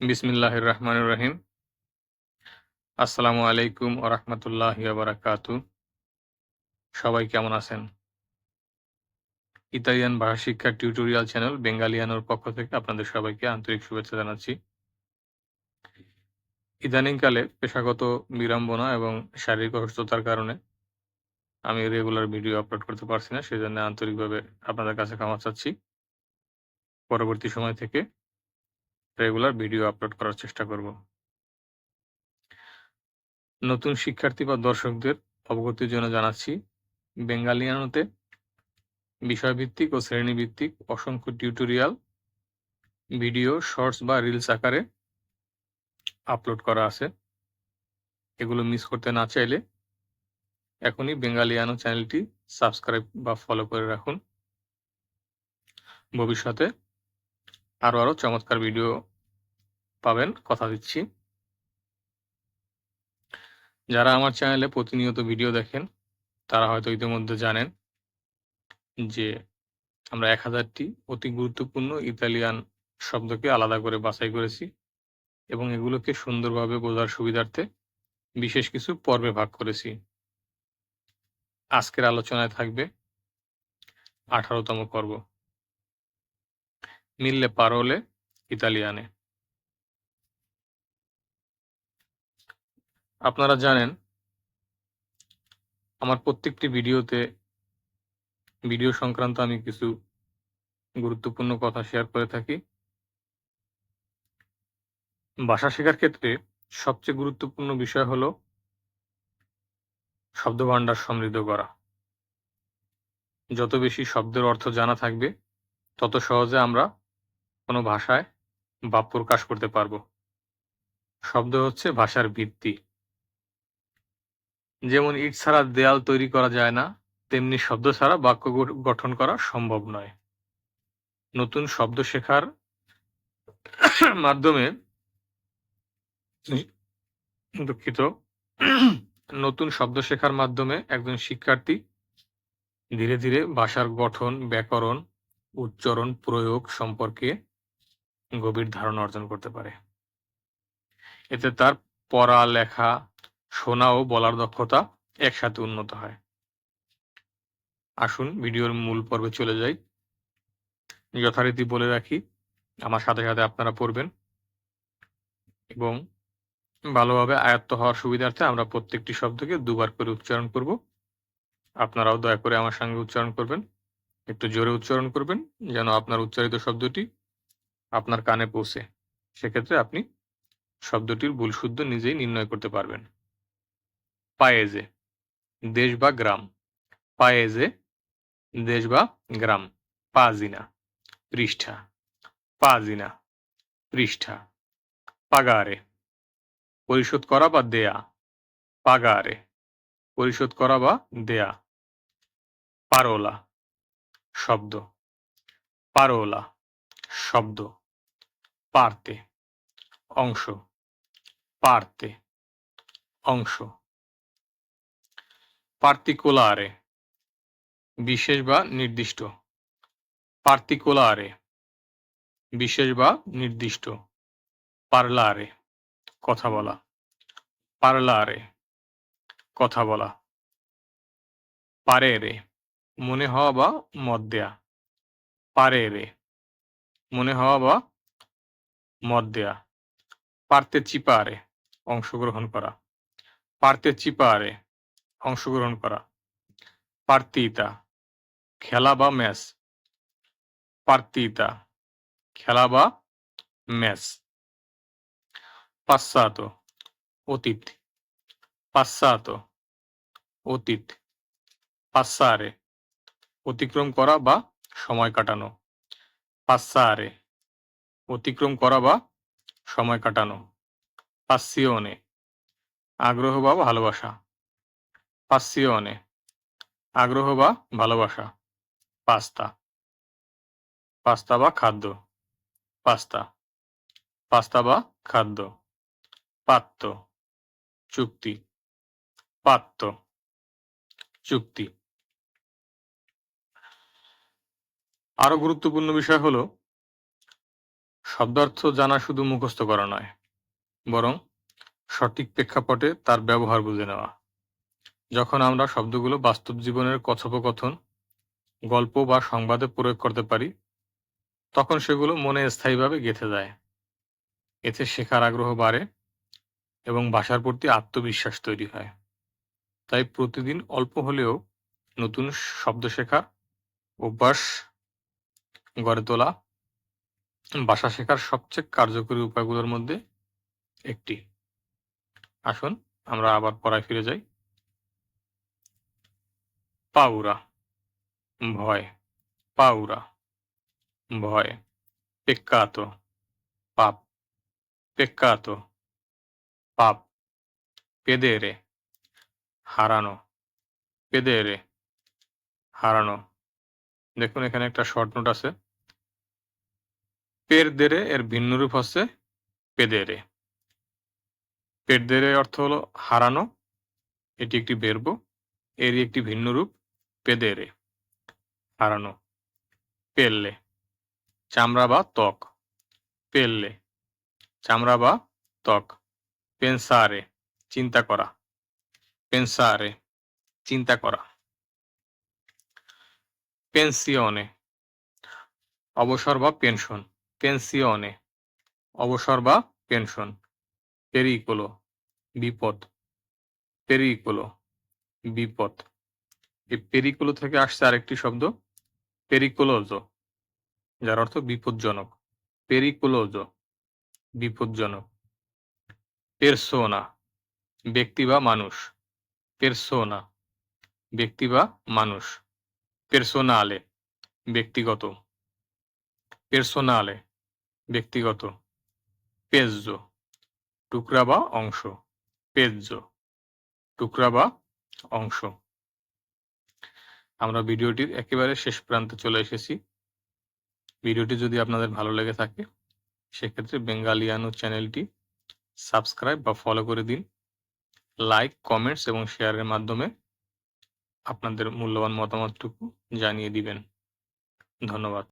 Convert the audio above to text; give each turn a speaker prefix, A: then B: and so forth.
A: বিসমিল্লাহির রহমানির রহিম। আসসালামু আলাইকুম ওয়া বারাকাতু। সবাই কেমন আছেন? ইতালিয়ান ভাষা শিক্ষার টিউটোরিয়াল চ্যানেল বেঙ্গালিয়ানোর পক্ষ থেকে আপনাদের সবাইকে আন্তরিক শুভেচ্ছা জানাচ্ছি। ইদানিংকালে পেশাগত বিড়ম্বনা এবং শারীরিক অসুস্থতার কারণে আমি রেগুলার ভিডিও আপলোড করতে পারছি না। সেজন্য আন্তরিকভাবে আপনাদের কাছে ক্ষমা চাচ্ছি। পরবর্তী সময় থেকে রেগুলার ভিডিও আপলোড করার চেষ্টা করব। নতুন শিক্ষার্থী বা দর্শকদের অবগতির জন্য জানাচ্ছি, বেঙ্গালিয়ানোতে বিষয়ভিত্তিক ও শ্রেণীভিত্তিক অসংখ্য টিউটোরিয়াল, ভিডিও, শর্টস বা রিলস আকারে আপলোড করা আছে। এগুলো মিস করতে না চাইলে এখনই বেঙ্গালিয়ানো চ্যানেলটি সাবস্ক্রাইব বা ফলো করে রাখুন। ভবিষ্যতে আরও, আরও চমৎকার ভিডিও পাবেন কথা দিচ্ছি। যারা আমার চ্যানেলে প্রতিনিয়ত ভিডিও দেখেন, তারা হয়তো ইতিমধ্যে জানেন যে আমরা এক হাজারটি অতি গুরুত্বপূর্ণ ইতালিয়ান শব্দকে আলাদা করে বাছাই করেছি এবং এগুলোকে সুন্দরভাবে বোঝার সুবিধার্থে বিশেষ কিছু পর্বে ভাগ করেছি। আজকের আলোচনায় থাকবে আঠারোতম পর্ব। মিললে পারোলে ইতালিয়ানে। আপনারা জানেন আমার প্রত্যেকটি ভিডিওতে ভিডিও সংক্রান্ত আমি কিছু গুরুত্বপূর্ণ কথা শেয়ার করে থাকি। ভাষা শেখার ক্ষেত্রে সবচেয়ে গুরুত্বপূর্ণ বিষয় হলো শব্দভাণ্ডার সমৃদ্ধ করা। যত বেশি শব্দের অর্থ জানা থাকবে, তত সহজে আমরা কোনো ভাষায় ভাব প্রকাশ করতে পারব। শব্দ হচ্ছে ভাষার ভিত্তি। যেমন ইট ছাড়া দেয়াল তৈরি করা যায় না, তেমনি শব্দ ছাড়া বাক্য গঠন করা সম্ভব নয়। নতুন শব্দ শেখার মাধ্যমে দুঃখিত নতুন শব্দ শেখার মাধ্যমে একজন শিক্ষার্থী ধীরে ধীরে ভাষার গঠন, ব্যাকরণ, উচ্চারণ, প্রয়োগ সম্পর্কে গভীর ধারণা অর্জন করতে পারে। এতে তার পড়া, লেখা, শোনা ও বলার দক্ষতা একসাথে উন্নত হয়। আসুন ভিডিওর মূল পর্বে চলে যাই। যথারীতি বলে রাখি, আমার সাথে সাথে আপনারা পড়বেন এবং ভালোভাবে আয়ত্ত হওয়ার সুবিধার্থে আমরা প্রত্যেকটি শব্দকে দুবার করে উচ্চারণ করব। আপনারাও দয়া করে আমার সঙ্গে উচ্চারণ করবেন। একটু জোরে উচ্চারণ করবেন যেন আপনার উচ্চারিত শব্দটি আপনার কানে পৌঁছে। সেক্ষেত্রে আপনি শব্দটির ভুল শুদ্ধ নিজেই নির্ণয় করতে পারবেন। পায়েজে দেশ বা গ্রাম। পায়েজে দেশ বা গ্রাম। পাজিনা পৃষ্ঠা। পাজিনা পৃষ্ঠা। পাগারে, পরিশোধ করা বা দেয়া। পাগারে, পরিশোধ করা বা দেয়া। পারোলা, শব্দ। পারোলা, শব্দ। পারতে, অংশ। পারতে, অংশ। পার্টিকুলারে বিশেষ বা নির্দিষ্ট। পার্টিকুলারে বিশেষ বা নির্দিষ্ট। পার্লারে কথা বলা। পার্লারে কথা বলা। পারেরে মনে হওয়া বা মত দেয়া। পারেরে মনে হওয়া বা মত দেয়া। পারতে চিপারে অংশগ্রহণ করা। পারতে চিপারে অংশগ্রহণ করা। পার্তিতা খেলা বা ম্যাচ। পার্তিতা খেলা বা ম্যাচ। পাশ্চাত অতীত। পাশ্চাত অতীত। পাসারে অতিক্রম করা বা সময় কাটানো। পাশ্চারে, অতিক্রম করা বা সময় কাটানো। পাসিওনে আগ্রহ বা ভালোবাসা। পাসিওনে। আগ্রহ বা ভালোবাসা। পাস্তা। পাস্তা বা খাদ্য। পাস্তা। পাস্তা বা খাদ্য। পাত্য। চুক্তি। পাত্য। চুক্তি। আরও গুরুত্বপূর্ণ বিষয় হলো, শব্দার্থ জানা শুধু মুখস্থ করা নয়, বরং সঠিক প্রেক্ষাপটে তার ব্যবহার বুঝে নেওয়া। যখন আমরা শব্দগুলো বাস্তব জীবনের কথোপকথন, গল্প বা সংবাদে প্রয়োগ করতে পারি, তখন সেগুলো মনে স্থায়ীভাবে গেঁথে যায়। এতে শেখার আগ্রহ বাড়ে এবং ভাষার প্রতি আত্মবিশ্বাস তৈরি হয়। তাই প্রতিদিন অল্প হলেও নতুন শব্দ শেখার অভ্যাস গড়ে তোলা ভাষা শেখার সবচেয়ে কার্যকরী উপায়গুলোর মধ্যে একটি। আসুন, আমরা আবার পড়ায় ফিরে যাই। পাউরা, ভয় পাউরা, ভয় peccato পাপ peccato পাপ, পেদেরে, হারানো পেদেরে, হারানো। দেখুন, এখানে একটা শর্ট নোট আছে। পেরদেরে এর ভিন্ন রূপ হচ্ছে পেদেরে। পেরদেরে অর্থ হলো হারানো, এটি একটি বেরব, এরই একটি ভিন্ন রূপ। পেদেরে হারানো পেললে চামড়া বা ত্বক পেললে চামড়া বা ত্বক পেনসারে চিন্তা করা পেনসারে চিন্তা করা পেনসিয়নে অবসর বা পেনশন পেনসিয়নে অবসর বা পেনশন পেরিকোলো বিপদ পেরিকোলো বিপদ এই পেরিকোলো থেকে আসছে আরেকটি শব্দ পেরিকোলোজো যার অর্থ বিপজ্জনক পেরিকোলোজো বিপজ্জনক। পেরসোনা ব্যক্তি বা মানুষ পেরসোনা ব্যক্তি বা মানুষ পেরসোনালে ব্যক্তিগত পেরসোনালে ব্যক্তিগত পেজো টুকরা বা অংশ পেজো টুকরা বা অংশ। আমরা ভিডিওটির একেবারে শেষ প্রান্তে চলে এসেছি। ভিডিওটি যদি আপনাদের ভালো লেগে থাকে, সেক্ষেত্রে বেঙ্গালিয়ানো চ্যানেলটি সাবস্ক্রাইব বা ফলো করে দিন। লাইক কমেন্টস এবং শেয়ারের মাধ্যমে আপনাদের মূল্যবান মতামতটুকু জানিয়ে দিবেন। ধন্যবাদ।